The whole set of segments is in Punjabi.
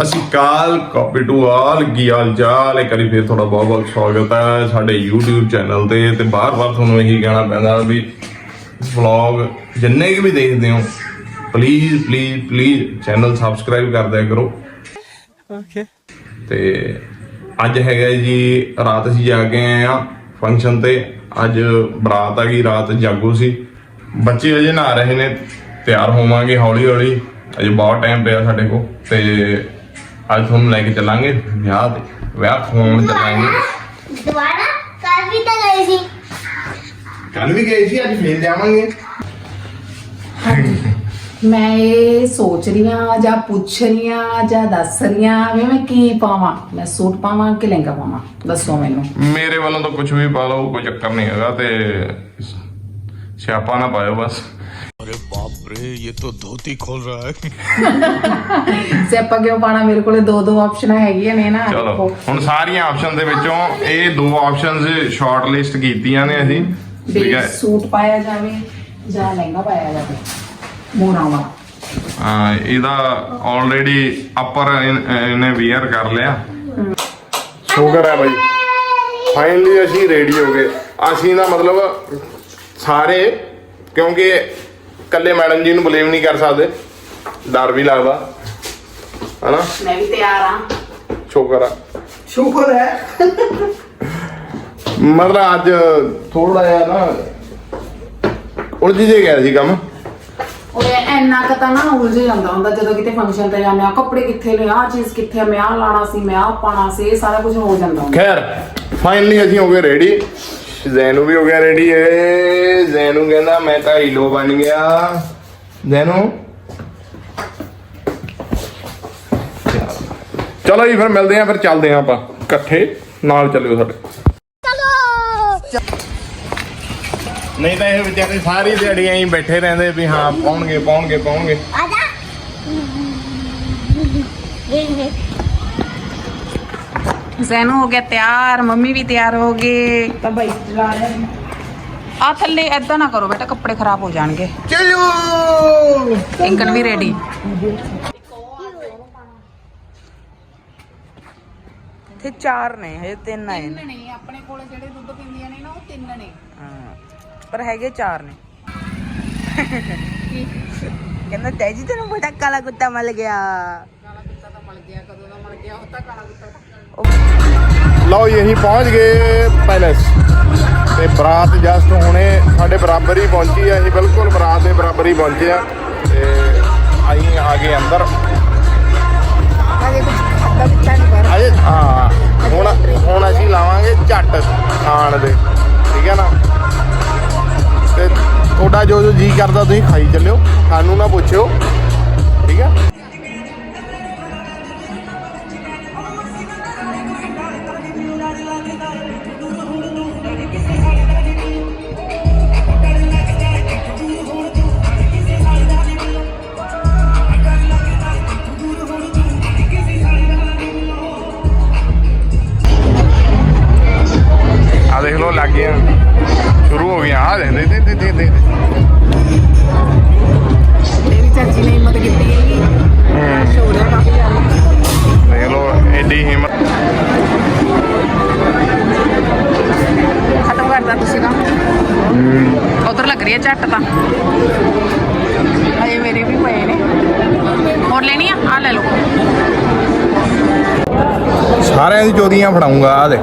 ਅਸੀਂ ਕਾਲ ਕਾਪੀ ਟੂ ਆਲ ਹਾਲ ਚਾਲ? ਇੱਕ ਵਾਰੀ ਫੇਰ ਤੁਹਾਡਾ ਬਹੁਤ ਬਹੁਤ ਸਵਾਗਤ ਹੈ ਸਾਡੇ YouTube ਚੈਨਲ ਤੇ ਤੇ ਬਾਰ-ਬਾਰ ਤੁਹਾਨੂੰ ਇਹੀ ਕਹਿਣਾ ਪੈਂਦਾ ਵੀ ਵਲੌਗ ਜਿੰਨੇ ਵੀ ਦੇਖਦੇ ਹੋ please please please channel subscribe ਕਰ ਦਿਆ ਕਰੋ। ਓਕੇ ਤੇ ਅੱਜ ਹੈਗਾ ਜੀ ਰਾਤ ਅਸੀਂ ਜਾ ਕੇ ਆਏ ਆ ਫੰਕਸ਼ਨ ਤੇ। ਅੱਜ ਬਰਾਤ ਆ ਗਈ ਰਾਤ ਜਾਗੋ ਸੀ। ਬੱਚੇ ਅਜੇ ਨਹਾ ਰਹੇ ਨੇ ਤਿਆਰ ਹੋਵਾਂਗੇ ਹੌਲੀ ਹੌਲੀ ਅਜੇ ਬਹੁਤ ਟਾਈਮ ਪਿਆ ਸਾਡੇ ਕੋਲ ਤੇ ਅੱਜ ਤੁਹਾਨੂੰ ਲੈ ਕੇ ਚੱਲਾਂਗੇ ਵਿਆਹ ਤੇ ਵਿਆਹ ਖਵਾਉਣ ਚੱਲਾਂਗੇ। ਦੁਬਾਰਾ ਕੱਲ ਵੀ ਤਾਂ ਗਏ ਸੀ। ਕੱਲ ਵੀ ਗਏ ਸੀ ਅੱਜ ਫੇਰ ਜਾਵਾਂਗੇ। ਮੈਂ ਇਹ ਸੋਚ ਰਹੀ ਆ ਜਾਂ ਪੁੱਛ ਰਹੀ ਆ ਜਾਂ ਦੱਸ ਰਹੀ ਆ ਵੀ ਮੈਂ ਕੀ ਪਾਵਾਂ। ਮੈਂ ਸੂਟ ਪਾਵਾਂ ਕਿ ਲਹਿੰਗਾ ਪਾਵਾਂ? ਦੱਸੋ ਮੈਨੂੰ। ਮੇਰੇ ਵੱਲੋਂ ਤਾਂ ਕੁਝ ਵੀ ਪਾ ਲਓ ਕੋਈ ਚੱਕਰ ਨਹੀਂ ਹੈਗਾ ਤੇ ਸਿਆਪਾ ਨਾ ਪਾਇਓ ਬਸ। रे ये तो धोती खोल रहा है ਸਿਆਪਾ ਕਿਉਂ ਪਾਣਾ ਮੇਰੇ ਕੋਲੇ ਦੋ ਦੋ ਆਪਸ਼ਨਾਂ ਹੈਗੀਆਂ ਨੇ ਨਾ ਚਲੋ ਦੇਖੋ। ਹੁਣ ਸਾਰੀਆਂ ਆਪਸ਼ਨ ਦੇ ਵਿੱਚੋਂ ਇਹ ਦੋ ਆਪਸ਼ਨਸ ਸ਼ਾਰਟ ਲਿਸਟ ਕੀਤੀਆਂ ਨੇ ਅਸੀਂ ਠੀਕ ਵੀ ਹੈ ਸੂਟ ਪਾਇਆ ਜਾਵੇ ਜਾਂ ਲਹਿੰਗਾ ਪਾਇਆ ਜਾਵੇ ਮੋਨਾ ਵਾਲਾ ਹਾਂ ਇਹਦਾ ਆਲਰੇਡੀ ਅਪਰ ਇਹਨੇ ਵੀਅਰ ਕਰ ਲਿਆ ਸ਼ੁਕਰ ਹੈ ਬਾਈ ਫਾਈਨਲੀ ਅਸੀਂ ਰੈਡੀ ਹੋ ਗਏ ਅਸੀਂ ਦਾ ਮਤਲਬ ਸਾਰੇ ਕਿਉਂਕਿ ਇਕੱਲੇ ਮੈਡਮ ਜੀ ਨੂੰ ਬਲੇਮ ਨਹੀਂ ਕਰ ਸਕਦੇ। ਡਰ ਵੀ ਲੱਗਦਾ। ਹਨਾ? ਮੈਂ ਵੀ ਤਿਆਰ ਹਾਂ। ਸ਼ੁਕਰ ਆ। ਸ਼ੁਕਰ ਹੈ। ਮਤਲਬ ਅੱਜ ਥੋੜਾ ਜਿਹਾ ਨਾ ਉਲਝ ਜੇ ਗਿਆ ਸੀ ਕੰਮ। ਉਹ ਇੰਨਾ ਕੁ ਤਾਂ ਨਾ ਉਲਝ ਜਾਂਦਾ ਹੁੰਦਾ ਜਦੋਂ ਕਿਤੇ ਫੰਕਸ਼ਨ ਤੇ ਜਾਂਦੇ ਆ ਕੱਪੜੇ ਕਿੱਥੇ ਨੇ ਆਹ ਚੀਜ਼ ਕਿੱਥੇ ਆ ਮੈਂ ਆਹ ਲਾਣਾ ਸੀ ਮੈਂ ਆਹ ਪਾਣਾ ਸੀ ਇਹ ਸਾਰਾ ਕੁਝ ਹੋ ਜਾਂਦਾ ਹੁੰਦਾ। ਖੈਰ ਫਾਈਨਲੀ ਅਸੀਂ ਹੋ ਗਏ ਰੈਡੀ ਜ਼ੈਨੂ ਵੀ ਹੋ ਗਿਆ ਰੈਡੀ ਏ। ਜ਼ੈਨੂ ਕਹਿੰਦਾ ਮੈਂ ਤਾਂ ਹੀਲੋ ਬਣ ਗਿਆ। ਜ਼ੈਨੂ? ਚਲੋ ਜੀ ਫਿਰ ਮਿਲਦੇ ਆਂ ਫਿਰ ਚੱਲਦੇ ਆਂ ਆਪਾਂ ਇਕੱਠੇ। ਨਾਲ ਚੱਲਿਓ ਸਾਡੇ। ਨਹੀਂ ਤਾਂ ਇਹ ਵਿਚਾਰੇ ਸਾਰੀ ਦਿਹਾੜੀ ਐਂ ਹੀ ਬੈਠੇ ਰਹਿੰਦੇ ਵੀ ਹਾਂ ਪਾਉਣਗੇ ਪਾਉਣਗੇ ਪਾਉਣਗੇ। ਜ਼ੈਨੂ ਹੋ ਗਿਆ ਤਿਆਰ ਮੰਮੀ ਵੀ ਤਿਆਰ ਹੋ ਗਏ। ਤਾਂ ਬਾਈ ਚਲਾ ਰਹੇ ਆ ਥੱਲੇ ਐਦਾਂ ਨਾ ਕਰੋ ਬੇਟਾ ਕੱਪੜੇ ਖਰਾਬ ਹੋ ਜਾਣਗੇ। ਚਲੋ! ਇੰਕਲ ਵੀ ਰੈਡੀ ਤੇ ਚਾਰ ਨੇ ਹਜੇ ਤਿੰਨ ਆਏ ਨੇ। ਨਹੀਂ ਆਪਣੇ ਕੋਲ ਜਿਹੜੇ ਦੁੱਧ ਪੀਂਦੀਆਂ ਨੇ ਨਾ ਉਹ ਤਿੰਨ ਨੇ। ਹਾਂ ਪਰ ਹੈਗੇ ਚਾਰ ਨੇ। ਕਹਿੰਦਾ ਤੈਜੀ ਤੈਨੂੰ ਬੜਾ ਕਾਲਾ ਕੁੱਤਾ ਮਿਲ ਗਿਆ। ਕਾਲਾ ਕੁੱਤਾ ਤਾਂ ਮਿਲ ਗਿਆ ਕਦੋਂ ਦਾ ਮਿਲ ਗਿਆ ਉਹ ਤਾਂ ਕਾਲਾ ਕੁੱਤਾ ਲਓ ਜੀ ਅਸੀਂ ਪਹੁੰਚ ਗਏ ਪੈਲੇਸ। ਤੇ ਬਰਾਤ ਜਸਟ ਹੁਣੇ ਸਾਡੇ ਬਰਾਬਰ ਹੀ ਪਹੁੰਚੀ ਹੈ ਅਸੀਂ ਬਿਲਕੁਲ ਬਰਾਤ ਦੇ ਬਰਾਬਰ ਹੀ ਪਹੁੰਚੇ ਆ। ਤੇ ਅਸੀਂ ਆ ਗਏ ਅੰਦਰ। ਅਜੇ ਹਾਂ ਹੁਣ ਹੁਣ ਅਸੀਂ ਲਾਵਾਂਗੇ ਝੱਟ ਖਾਣ ਦੇ ਠੀਕ ਹੈ ਨਾ? ਤੇ ਤੁਹਾਡਾ ਜੋ ਜੋ ਜੀ ਕਰਦਾ ਤੁਸੀਂ ਖਾਈ ਚੱਲਿਓ। ਸਾਨੂੰ ਨਾ ਪੁੱਛਿਓ। ਲੱਗ ਰਹੀ ਹੈ ਝੱਟ ਤਾਂ। ਅਜੇ ਮੇਰੇ ਵੀ ਪਏ ਨੇ। ਹੋਰ ਲੈਣੀ ਆ? ਆ ਲੈ ਲਓ। ਸਾਰਿਆਂ ਦੀ ਚੋਰੀਆਂ ਫੜਾਉਂਗਾ ਆ ਦੇ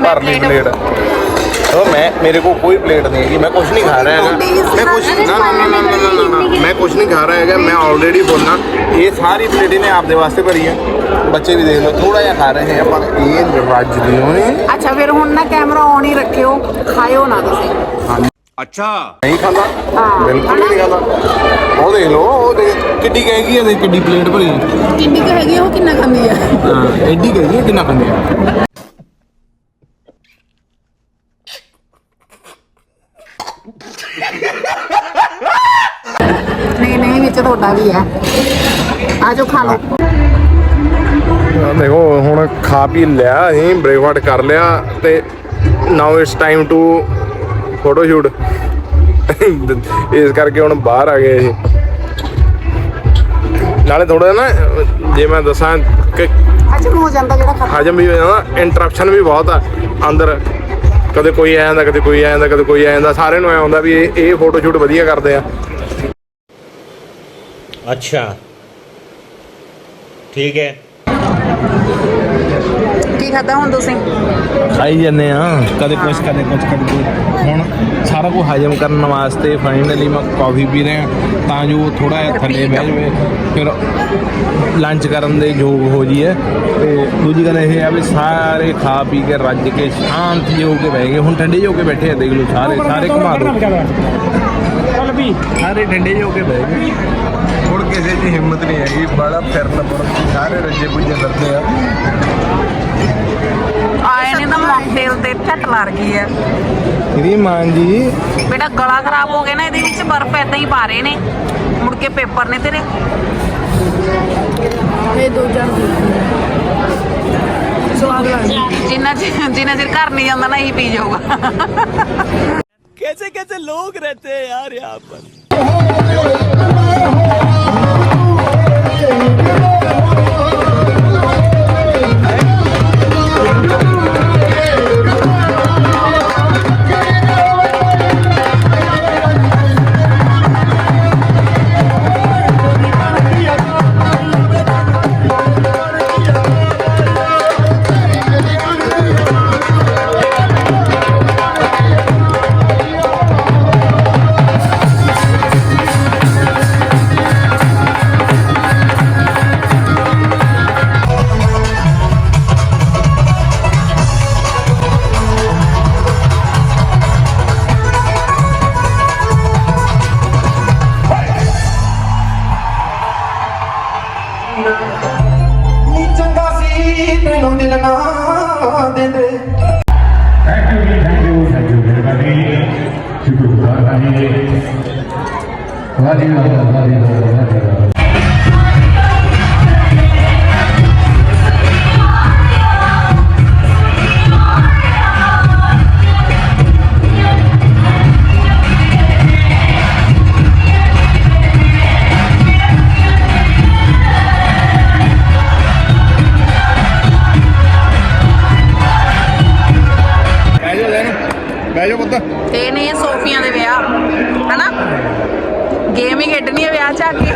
ਭਰ ਲਈ ਪਲੇਟ ਉਹ ਮੈਂ ਮੇਰੇ ਕੋਲ ਕੋਈ ਪਲੇਟ ਨਹੀਂ ਹੈਗੀ ਮੈਂ ਕੁਝ ਨਹੀਂ ਖਾ ਰਿਹਾ ਹੈਗਾ। ਮੈਂ ਕੁਝ ਨਾ ਨਾ ਨਾ ਨਾ ਨਾ ਨਾ, ਨਾ ਮੈਂ ਕੁਝ ਨਹੀਂ ਖਾ ਰਿਹਾ ਹੈਗਾ ਮੈਂ ਆਲਰੇਡੀ ਬੋਲਣਾ। ਇਹ ਸਾਰੀ ਪਲੇਟ ਇਹਨੇ ਆਪਦੇ ਵਾਸਤੇ ਭਰੀ ਹੈ ਬੱਚੇ ਵੀ ਦੇਖ ਲਓ ਥੋੜਾ ਜਿਹਾ ਖਾ ਰਹੇ ਹੈ ਪਰ ਇਹ ਰੱਜਦੇ ਹੋਣੇ ਅੱਛਾ ਫਿਰ ਹੁਣ ਨਾ ਕੈਮਰਾ ਔਨ ਹੀ ਰੱਖਿਓ। ਖਾਇਓ ਨਾ ਤੁਸੀਂ। ਨਹੀਂ ਖਾਂਦਾ? ਬਿਲਕੁਲ ਨਹੀਂ ਖਾਂਦਾ। ਉਹ ਦੇਖ ਲਓ ਉਹ ਦੇਖ ਕਿੱਡੀ ਕਹੇਗੀ ਇਹ ਕਿੱਡੀ ਪਲੇਟ ਭਰੀ। ਹੈ ਕਿੰਨੀ ਕੁ ਹੈਗੀ ਆ, ਉਹ ਕਿੰਨਾ ਖਾਂਦੀ ਆ? ਹਾਂ ਐਡੀ ਕਹੇਗੀ ਕਿੰਨਾ ਖਾਂਦੇ ਆ? ਨਹੀਂ ਨਹੀਂ ਵਿੱਚ ਤੁਹਾਡਾ ਵੀ ਆ। ਆ ਜਾਓ ਖਾ ਲਓ। ਦੇਖੋ ਹੁਣ ਖਾ ਪੀ ਲਿਆ ਅਸੀਂ ਬ੍ਰੇਕਫਾਸਟ ਕਰ ਲਿਆ ਤੇ now it's time to photo shoot ਇਸ ਕਰਕੇ ਹੁਣ ਬਾਹਰ ਆ ਗਏ ਅਸੀਂ ਨਾਲੇ ਥੋੜਾ ਨਾ ਜੇ ਮੈਂ ਦੱਸਾਂ ਕਿ ਹਜਮ ਹੋ ਜਾਂਦਾ ਜਿਹੜਾ ਹਜਮ ਵੀ ਹੋ ਜਾਂਦਾ ਇੰਟਰਪਸ਼ਨ ਵੀ ਬਹੁਤ ਆ ਅੰਦਰ। ਕਦੇ ਕੋਈ ਆ ਜਾਂਦਾ ਕਦੇ ਕੋਈ ਆ ਜਾਂਦਾ ਕਦੇ ਕੋਈ ਆ ਜਾਂਦਾ ਸਾਰਿਆਂ ਨੂੰ ਐ ਹੁੰਦਾ ਵੀ ਇਹ ਇਹ ਫੋਟੋ ਸ਼ੂਟ ਵਧੀਆ ਕਰਦੇ ਆ। ਅੱਛਾ। ਠੀਕ ਹੈ। ਕੀ ਖਾਦਾ ਹੁਣ ਤੁਸੀਂ? ਖਾਈ ਜਾਂਦੇ ਆ ਕਦੇ ਕੁਛ ਕਦੇ ਕੁਛ ਕਦੇ। ਹੁਣ ਸਾਰਾ ਕੁਝ ਹਜਮ ਕਰਨ ਵਾਸਤੇ ਫਾਈਨਲੀ ਮੈਂ ਕਾਫੀ ਪੀ ਰਿਹਾ। ਤਾਂ ਜੋ ਥੋੜਾ ਜਿਹਾ ਥੱਲੇ ਬਹਿ ਜਾਵੇ। ਫਿਰ ਲੰਚ ਕਰਨ ਦੇ ਯੋਗ ਹੋ ਜੀਏ ਤੇ ਦੂਜੀ ਗੱਲ ਇਹ ਆ ਵੀ ਸਾਰੇ ਖਾ ਪੀ ਕੇ ਰੱਜ ਕੇ ਸ਼ਾਂਤ ਜਿਹੇ ਹੋ ਕੇ ਬਹਿ ਗਏ। ਹੁਣ ਠੰਡੇ ਜਿਹੇ ਹੋ ਕੇ ਬੈਠੇ ਆ ਦੇਖ ਲਓ ਸਾਰੇ। ਸਾਰੇ ਘੁਮਾ ਦੋ ਸਾਰੇ ਠੰਡੇ ਹੋ ਕੇ ਬਹਿ ਗਏ। ਹੁਣ ਕਿਸੇ ਦੀ ਹਿੰਮਤ ਨਹੀਂ ਹੈਗੀ। ਬੜਾ ਫਿਰਨ ਫੁਰਨ ਸਾਰੇ ਰੱਜੇ ਪੁੱਜੇ ਕਰਦੇ ਆ। ਆਏ ਨੇ ਤਾਂ ਮੌਕਟੇਲ ਤੇ ਝੱਟ ਲੜ ਗਈ ਹੈ ਇਹਦੀ ਮਾਂ ਜੀ ਬੇਟਾ ਗਲਾ ਖਰਾਬ ਹੋ ਗਿਆ ਨਾ ਇਹਦੇ ਵਿੱਚ ਬਰਫ਼ ਐਦਾਂ ਹੀ ਪਾ ਰਹੇ ਨੇ ਮੁੜ ਕੇ ਪੇਪਰ ਨੇ ਤੇਰੇ ਇਹ ਦੋ ਜਣ ਸਵਾਦ ਲੱਗਦਾ ਜਿੰਨਾ ਚਿਰ ਜਿੰਨਾ ਚਿਰ ਘਰ ਨਹੀਂ ਜਾਂਦਾ ਨਾ ਇਹੀ ਪੀ ਜਾਊਗਾ कैसे कैसे लोग रहते हैं यार यहाँ पर Aleluya. ਗੇਮ ਹੀ ਵਿਆਹ ਚ ਆ ਕੇ।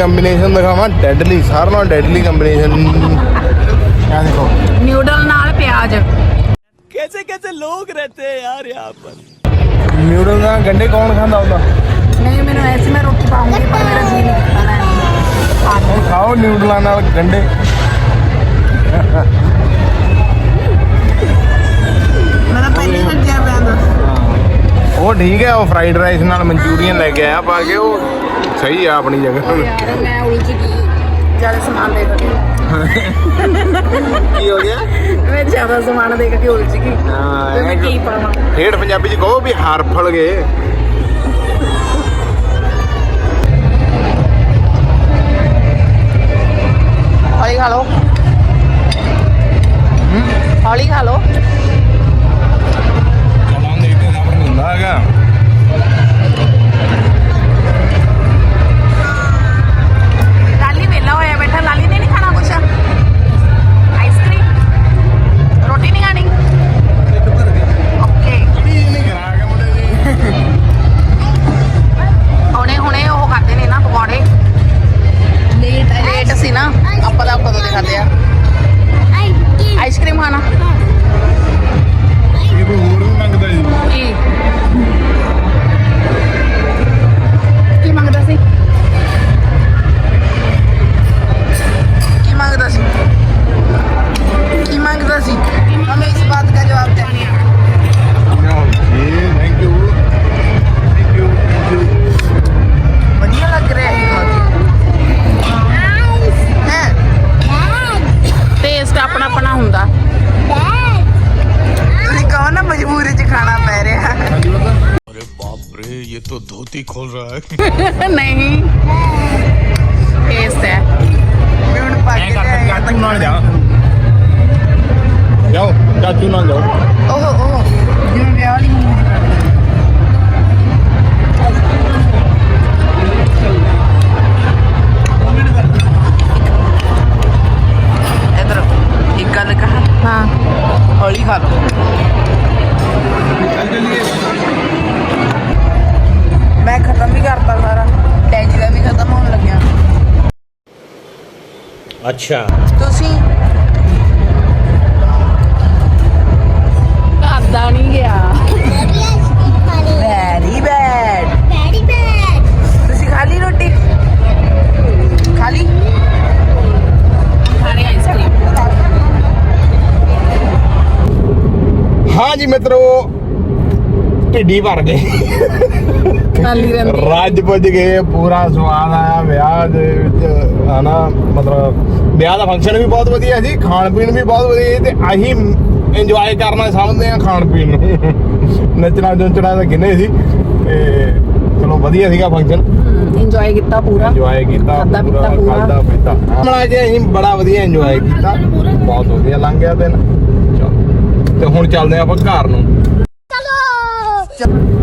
ਕੰਬੀਨੇਸ਼ਨ ਦਿਖਾਵਾਂ ਡੈਡਲੀ ਸਾਰਿਆਂ ਨਾਲੋਂ ਡੈਡਲੀ ਕੰਬੀਨੇਸ਼ਨ ਆ ਦੇਖੋ। ਨਿਊਡਲ ਨਾਲ ਪਿਆਜ਼। ਕੈਸੇ ਕੈਸੇ ਲੋਕ ਰਹਤੇ ਹੈ ਯਾਰ ਪਰ? ਨਿਊਡਲ ਨਾਲ ਗੰਡੇ ਕੌਣ ਖਾਂਦਾ ਹੁੰਦਾ? ਨਹੀਂ ਮੈਨੂੰ ਐਸੀ ਮੈਂ ਰੋਟੀ ਪਾਉਂਗੀ ਪਰ ਮੇਰਾ ਜੀ ਨਹੀਂ ਕਰਦਾ ਖਾਓ ਨਿਊਡਲਾਂ ਨਾਲ ਗੰਡੇ। ਉਹ ਠੀਕ ਹੈ ਉਹ ਫਰਾਈਡ ਰਾਈਸ ਨਾਲ ਮਨਚੂਰੀਅਨ ਲੈ ਕੇ ਆਇਆ ਪਾ ਕੇ ਉਹ ਸਹੀ ਆ ਆਪਣੀ ਜਗ੍ਹਾ। ਯਾਰ ਮੈਂ ਉਲਝ ਗਈ ਜ਼ਿਆਦਾ ਸਮਾਨ ਦੇਖ ਕੇ। ਕੀ ਹੋ ਗਿਆ? ਮੈਂ ਜ਼ਿਆਦਾ ਸਮਾਨ ਦੇਖ ਕੇ ਉਲਝ ਗਈ। ਤੇ ਮੈਂ ਕੀ ਪਾਵਾਂ? ਪੰਜਾਬੀ ਚ ਕਹੋ ਵੀ ਹਰਫਲ ਗਏ। ਹੌਲੀ ਖਾ ਲਓ ਹੌਲੀ ਖਾ ਲਓ। धोती खोल रहा है ਨਹੀਂ ਟੇਸਟ ਹੈ ਵੀ ਹੁਣ ਪਾ ਕੇ ਲਿਆਏ ਆ। ਚਾਚੂ ਨਾਲ ਜਾ ਜਾਓ ਚਾਚੂ ਨਾਲ ਜਾਓ ਉਹ ਉਹ ਜਿਵੇਂ ਵਿਆਹ ਵਾਲੀ ਮੂਵੀ ਦੀ ਗੱਲ ਇਧਰ ਇੱਕ ਗੱਲ ਕਹਾ ਹਾਂ ਹੌਲੀ ਖਾ ਲਓ ਮੈਂ ਖਤਮ ਵੀ ਕਰਤਾ ਸਾਰਾ। ਡੈਜੀ ਦਾ ਵੀ ਖਤਮ ਹੋਣ ਲੱਗਿਆ। ਅੱਛਾ। ਤੁਸੀਂ? ਖਾਦਾ ਨਹੀਂ ਗਿਆ। ਵੈਰੀ ਬੈਡ ਵੈਰੀ ਬੈਡ ਤੁਸੀਂ ਖਾ ਲਈ ਰੋਟੀ? ਖਾ ਲਈ? ਖਾਣੇ ਆਈਸਕ੍ਰੀਮ ਹਾਂ ਜੀ ਮਿੱਤਰੋ ਢਿੱਡੀ ਭਰ ਗਏ। ਖਾਲੀ ਰਹਿੰਦੀ ਰੱਜ ਪੁੱਜ ਗਏ ਪੂਰਾ ਸਵਾਦ ਆਇਆ ਵਿਆਹ ਦੇ ਵਿੱਚ ਹਨਾ ਮਤਲਬ ਵਿਆਹ ਦਾ ਫੰਕਸ਼ਨ ਵੀ ਬਹੁਤ ਵਧੀਆ ਸੀ ਖਾਣ ਪੀਣ ਵੀ ਬਹੁਤ ਵਧੀਆ ਸੀ ਤੇ ਅਸੀਂ ਇੰਜੋਏ ਕਰਨਾ ਸਮਝਦੇ ਆ ਖਾਣ ਪੀਣ ਨੂੰ। ਨੱਚਣਾ ਜੁੰਚਣਾ ਤਾਂ ਕਿੰਨੇ ਸੀ ਤੇ ਚਲੋ ਵਧੀਆ ਸੀਗਾ ਫੰਕਸ਼ਨ ਇੰਜੋਏ ਕੀਤਾ ਪੂਰਾ। ਇੰਜੋਏ ਕੀਤਾ ਖਾਧਾ ਪੀਤਾ ਪੂਰਾ। ਖਾਧਾ ਪੀਤਾ। ਮਨਾ ਕੇ ਅਸੀਂ ਬੜਾ ਵਧੀਆ ਇੰਜੋਏ ਕੀਤਾ ਬਹੁਤ ਵਧੀਆ ਲੰਘ ਗਿਆ ਦਿਨ। ਚਲੋ ਤੇ ਹੁਣ ਚੱਲਦੇ ਆਪਾਂ ਘਰ ਨੂੰ। ਚਲੋ।